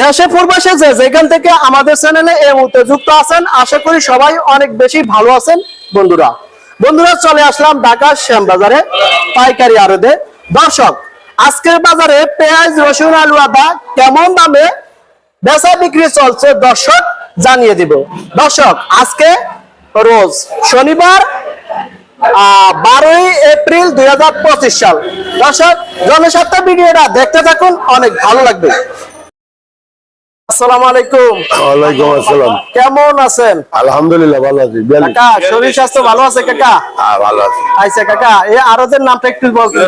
দেশে পূর্বাসে যে যেখান থেকে আমাদের চ্যানেলে এই মুহূর্তে যুক্ত আছেন, আশা করি সবাই অনেক বেশি ভালো আছেন। বন্ধুরা বন্ধুরা, চলে আসলাম ঢাকার শ্যামবাজারে পাইকারি আড়তে। দর্শক, আজকের বাজারে পেঁয়াজ, রসুন, আলু, আদা কেমন দামে বেচা বিক্রি চলছে? দর্শক, জানিয়ে দিব। দর্শক, আজকে রোজ শনিবার বারোই এপ্রিল দুই হাজার পঁচিশ সাল। দর্শক, জনস্বার্থ ভিডিওটা দেখতে থাকুন, অনেক ভালো লাগবে। আসসালামু আলাইকুম। ওয়ালাইকুম আসসালাম। কেমন আছেন? আলহামদুলিল্লাহ ভালো আছি। কাকা শরীর স্বাস্থ্য ভালো আছে কাকা? হ্যাঁ ভালো আছি। আচ্ছা কাকা এই আরতের নামটা একটু বলতে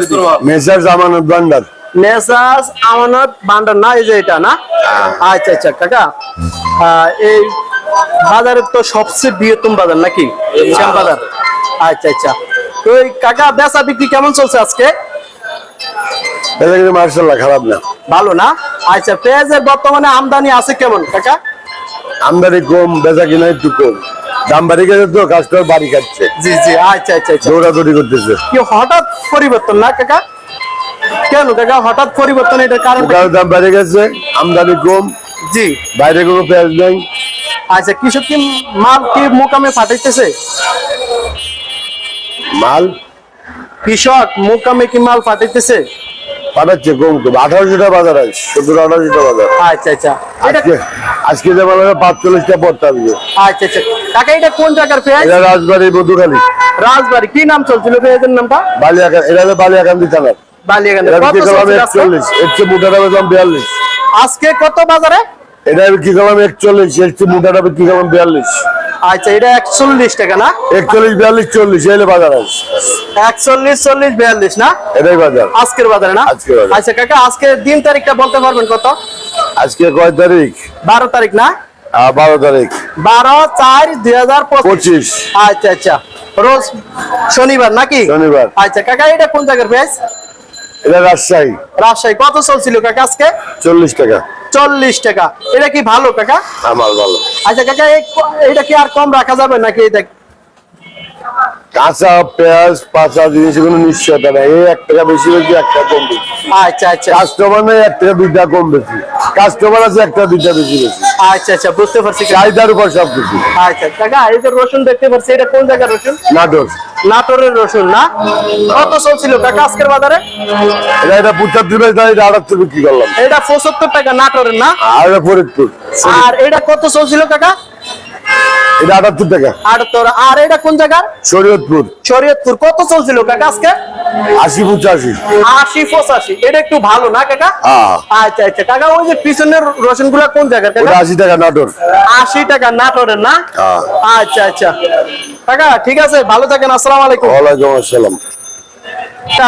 মেসার জামানত ভান্ডার। মেসাজ আমানত বান্ডার না এই যে এটা না? আচ্ছা আচ্ছা কাকা এই বাজারের তো সবচেয়ে বৃহত্তম বাজার নাকি? শ্যাম বাজার। আচ্ছা আচ্ছা। তো কাকা বেচা বিক্রি কেমন চলছে আজকে? মার্শাল্লাহ খারাপ না। ভালো না? আচ্ছা পেঁয়াজের বর্তমানে আমদানি আছে কেমন কাকা? আমদানি কম বেচা কিনা একটু কম। দাম বাড়ি গেছে তো কাস্টমার বাড়ি জি জি আচ্ছা আচ্ছা আচ্ছা। দৌড়াদৌড়ি করতেছে। কি হঠাৎ পরিবর্তন না কাকা? কেন কাকা হঠাৎ পরিবর্তন এটার কারণ দাম বেড়ে গেছে আমদানি কম। জি। বাইরে কোনো পেঁয়াজ নেই। আচ্ছা কৃষক কি মাল কি মোকামে পাঠাইতেছে? মাল? কৃষক মোকামে কি মাল পাঠাইতেছে? পাঠাচ্ছে কম কম আঠারোশো বাজার আছে সত্তর আঠারোশো টাকা বাজার। আচ্ছা আচ্ছা। আজকে আজকে যে পাঁচচল্লিশটা পড়তে আসবে আচ্ছা আচ্ছা। কাকা এটা কোন জায়গার পেঁয়াজ? এটা রাজবাড়ি মধুখালী। রাজবাড়ি। কি নাম চলছিল পেঁয়াজের নামটা? বালিয়াকান এটা হলো বালিয়াকান্দি থানার? একচল্লিশ। এর চেয়ে মোটাটা বেচলাম বিয়াল্লিশ। আজকে কত বাজারে? এটা বিক্রি করলাম একচল্লিশ এর চেয়ে মোটাটা বিক্রি করলাম বিয়াল্লিশ। আচ্ছা এটা একচল্লিশ টাকা না? একচল্লিশ বিয়াল্লিশ চল্লিশ এলে বাজার আছে। একচল্লিশ চল্লিশ বিয়াল্লিশ না? এটাই বাজার। আজকের বাজারে না? আজকের বাজারে। আচ্ছা কাকা আজকে দিন তারিখটা বলতে পারবেন কত? আজকে কয় তারিখ? বারো তারিখ না? আহ, বারো তারিখ। বারো চার দুই হাজার পঁচিশ। পঁচিশ। আচ্ছা আচ্ছা। রোজ শনিবার নাকি? শনিবার। আচ্ছা কাকা এটা কোন জায়গার পেঁয়াজ এটা রাজশাহী। রাজশাহী। কত চলছিল কাকা আজকে? চল্লিশ টাকা। চল্লিশ টাকা। এটা কি ভালো কাকা? আমার ভালো। আচ্ছা কাকা এটা কি আর কম রাখা যাবে নাকি এটা কাঁচা পেঁয়াজ পাঁচা জিনিস কোনো নিশ্চয়তা নাই। এই এক টাকা বেশি বেশি এক টাকা কম বেশি। আচ্ছা আচ্ছা। কাস্টমার নেই এক টাকা কম বেশি। কাস্টমার আছে একটা দুইটা বেশি বেশি। আচ্ছা আচ্ছা বুঝতে পারছি। চাহিদার উপর সব কিছু। আচ্ছা এই যে রসুন দেখতে পাচ্ছি এটা কোন জায়গার রসুন? নাটক নাটোরের রসুন না? কত চলছিল কাকা আজকের বাজারে? এটা এটা পঁচাত্তর এটা আটাত্তর বিক্রি করলাম। এটা পঁচাত্তর টাকা নাটোরের না? আর এটা ফরিদপুর। আর এটা কত চলছিল কাকা? এটা আটাত্তর টাকা। আটাত্তর। আর এটা কোন জায়গার? শরীয়তপুর। শরীয়তপুর। কত চলছিল কাকা আজকে? আশি পঁচাশি। আশি পঁচাশি। এটা একটু ভালো না কাকা? হ্যাঁ। আচ্ছা আচ্ছা। কাকা ওই যে পিছনের রসুনগুলা কোন জায়গার কাকা? আশি টাকা নাটোর। আশি টাকা নাটোরের না? হ্যাঁ। আচ্ছা আচ্ছা। কাকা ঠিক আছে ভালো থাকেন। আসসালামু আলাইকুম। ওয়ালাইকুম আসসালাম।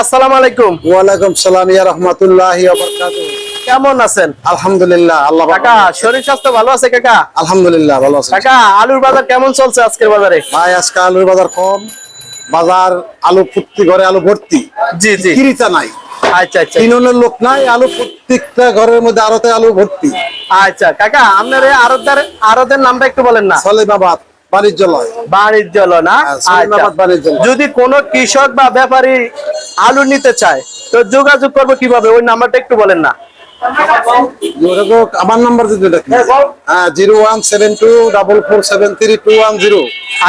আসসালামু আলাইকুম। ওয়ালাইকুম সালাম ইয়া রহমাতুল্লাহি ওয়া বারাকাতুহু। কেমন আছেন? আলহামদুলিল্লাহ আল্লাহ কাকা শরীর স্বাস্থ্য ভালো আছে কাকা? আলহামদুলিল্লাহ ভালো আছি। কাকা আলুর বাজার কেমন চলছে আজকের বাজারে? ভাই আজকে আলুর বাজার কম। বাজার আলু প্রতি ঘরে আলু ভর্তি। জি জি। কিরিতা নাই। আচ্ছা আচ্ছা। লোক নাই আলু প্রত্যেকটা ঘরের মধ্যে আরতে আলু ভর্তি। আচ্ছা কাকা আপনার নামটা একটু বলেন না। সলেমাবাদ বাণিজ্যালয়। বাণিজ্য হলো না? হ্যাঁ, আচ্ছা। যদি কোনো কৃষক বা ব্যাপারী আলু নিতে চায় তো যোগাযোগ করব কীভাবে? ওই নাম্বারটা একটু বলেন না। যোগাযোগ আমার নাম্বার যদি দেখি হ্যাঁ zero one seven two double four seven three two one zero.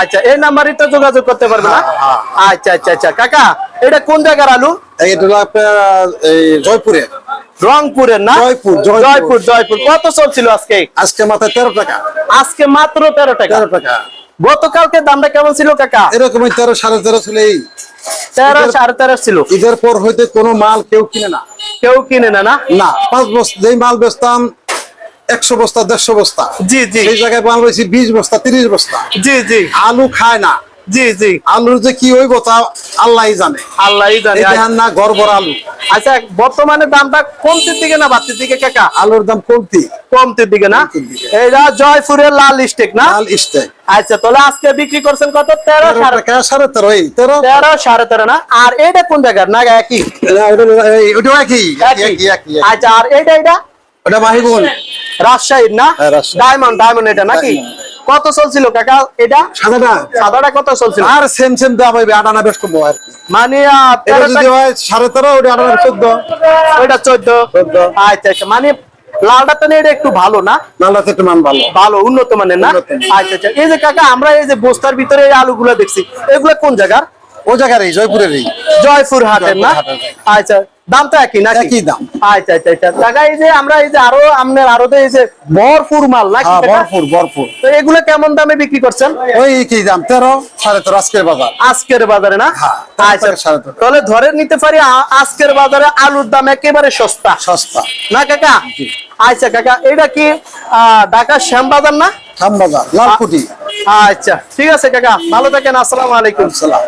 আচ্ছা এই নাম্বারই তো যোগাযোগ করতে পারবে না? হ্যাঁ, আচ্ছা আচ্ছা আচ্ছা কাকা এটা কোন জায়গার আলু? এটা এই জয়পুরে। রংপুরের না? জয়পুর, জয়পুর। জয়পুর জয়পুর। কত চলছিল আজকে? আজকে মাথায় তেরো টাকা। আজকে মাত্র তেরো টাকা। তেরো টাকা। গতকালকে দামটা কেমন ছিল কাকা? এরকমই তেরো সাড়ে তেরো ছিল এই। তেরো সাড়ে তেরো ছিল। ঈদের পর হইতে কোনো মাল কেউ কিনে না। কেউ কিনে না না? না পাঁচ বস্তা যেই মাল বেচতাম একশো বস্তা দেড়শো বস্তা। জি জি। সেই জায়গায় মাল বেশি বিশ বস্তা তিরিশ বস্তা। জি জি। আলু খায় না। জি জি। আলুর যে কি হইব তা আল্লাহ জানে। আল্লাহ জানে। দেখেন না গড়বড় আলু। আচ্ছা বর্তমানে দামটা কমতির দিকে না বাড়তির দিকে কাকা? আলুর দাম কমতি। কমতির দিকে না? এইটা জয়পুরের লাল স্টেক না? লাল স্টেক। আচ্ছা তাহলে আজকে বিক্রি করছেন কত? তেরো সাড়ে সাড়ে তেরো এই তেরো। তেরো সাড়ে তেরো না? আর এইটা কোন জায়গার? না একই? ওটা- একই। আচ্ছা আর এইটা এটা ওটা মাহিবুল। রাজশাহীর না? হ্যাঁ। ডায়মন্ড ডায়মন্ড এটা নাকি? কত চলছিল কাকা এটা? সাদাটা। সাদাটা কত চলছিল? আর সেম সেম দাম হইবে আটানা বেশ কমবো আর মানে এটা যদি হয় সাড়ে তেরো ওটা আটানা চোদ্দ। ওইটা চোদ্দ। চোদ্দ। আচ্ছা আচ্ছা মানে লালটা তো এটা একটু ভালো না? নালাতে একটু মান ভালো। ভালো উন্নত মানের না। আচ্ছা আচ্ছা এই যে কাকা আমরা এই যে বস্তার ভিতরে এই আলুগুলো দেখছি এগুলো কোন জায়গার? ও জায়গার এই জয়পুরের জয়পুরেরই। জয়পুর হাটের না। আচ্ছা দাম তো একই দাম। আচ্ছা আচ্ছা আচ্ছা। এই যে আমরা এই যে আরও আপনার আরও এই যে ভরপুর মাল নাকি হ্যাঁ ভরপুর ভরপুর। তো এগুলো কেমন দামে বিক্রি করছেন? ওই কি দাম? তেরো সাড়ে তেরো আজকের বাজার। আজকের বাজারে না? হ্যাঁ, আচ্ছা। তাহলে ধরে নিতে পারি আজকের বাজারে আলুর দাম একেবারে সস্তা। সস্তা। না কাকা? আচ্ছা কাকা এটা কি আহ, ঢাকা শ্যামবাজার না? খাম বাজার লালকুটি আচ্ছা ঠিক আছে কাকা। ভালো থাকেন আসসালামু আলাইকুম। সালাম